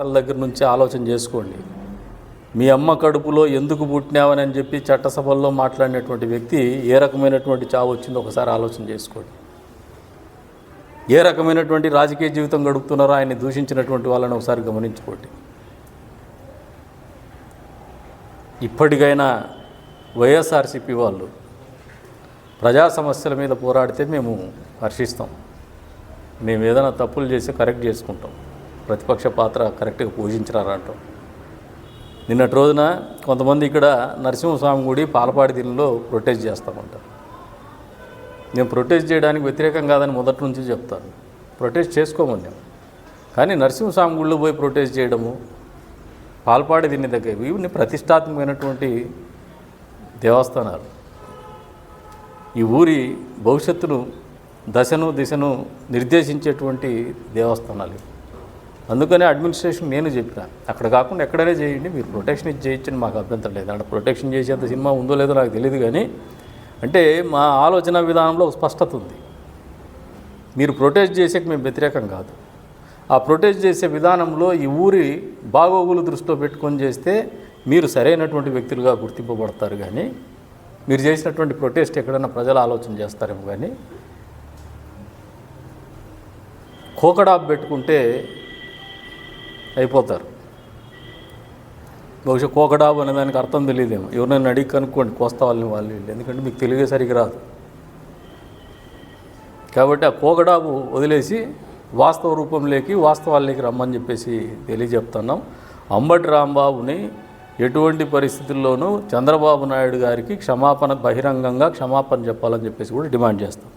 దగ్గర నుంచి ఆలోచన చేసుకోండి. మీ అమ్మ కడుపులో ఎందుకు పుట్టినావని అని చెప్పి చట్టసభల్లో మాట్లాడినటువంటి వ్యక్తి ఏ రకమైనటువంటి చావు వచ్చిందో ఒకసారి ఆలోచన చేసుకోండి. ఏ రకమైనటువంటి రాజకీయ జీవితం గడుపుతున్నారో ఆయన్ని దూషించినటువంటి వాళ్ళని ఒకసారి గమనించుకోండి. ఇప్పటికైనా వైఎస్ఆర్సీపీ వాళ్ళు ప్రజా సమస్యల మీద పోరాడితే మేము హర్షిస్తాం. మేము ఏదైనా తప్పులు చేసి కరెక్ట్ చేసుకుంటాం. ప్రతిపక్ష పాత్ర కరెక్ట్గా పూజించినారంటాం నిన్నటి రోజున కొంతమంది ఇక్కడ నరసింహస్వామి గుడి పాలపాడి దీనిలో ప్రొటెస్ట్ చేస్తామంటారు నేను ప్రొటెస్ట్ చేయడానికి వ్యతిరేకం కాదని మొదటి నుంచి చెప్తాను. ప్రొటెస్ట్ చేసుకోమని నేను కానీ నరసింహస్వామి గుడిలో పోయి ప్రొటెస్ట్ చేయడము పాల్పాడి దీని దగ్గర ఇవన్నీ ప్రతిష్టాత్మకమైనటువంటి దేవస్థానాలు. ఈ ఊరి భవిష్యత్తును దశను దిశను నిర్దేశించేటువంటి దేవస్థానాలు ఇవి. అందుకనే అడ్మినిస్ట్రేషన్ నేను చెప్పిన అక్కడ కాకుండా ఎక్కడైనా చేయండి మీరు ప్రొటెక్షన్ ఇచ్చి చేయొచ్చని మాకు అభ్యంతరం లేదు. అక్కడ ప్రొటెక్షన్ చేసేంత సినిమా ఉందో లేదో నాకు తెలియదు కానీ అంటే మా ఆలోచన విధానంలో స్పష్టత ఉంది. మీరు ప్రొటెస్ట్ చేసేకి మేము వ్యతిరేకం కాదు. ఆ ప్రొటెస్ట్ చేసే విధానంలో ఈ ఊరి బాగోగులు దృష్టిలో పెట్టుకొని చేస్తే మీరు సరైనటువంటి వ్యక్తులుగా గుర్తింపబడతారు కానీ మీరు చేసినటువంటి ప్రొటెస్ట్ ఎక్కడైనా ప్రజలు ఆలోచన చేస్తారేమో కానీ కోకడాప్ పెట్టుకుంటే అయిపోతారు. బహుశా కోకడాబు అనే దానికి అర్థం తెలియదేమో. ఎవరినైనా అడిగి కనుక్కోండి కోస్తా వాళ్ళని వాళ్ళు వీళ్ళు. ఎందుకంటే మీకు తెలుగే సరిగ్గా రాదు. కాబట్టి ఆ కోకడాబు వదిలేసి వాస్తవ రూపంలోకి వాస్తవాల్లోకి రమ్మని చెప్పేసి తెలియజెప్తున్నాం. అంబటి రాంబాబుని ఎటువంటి పరిస్థితుల్లోనూ చంద్రబాబు నాయుడు గారికి క్షమాపణ బహిరంగంగా క్షమాపణ చెప్పాలని చెప్పేసి కూడా డిమాండ్ చేస్తాం.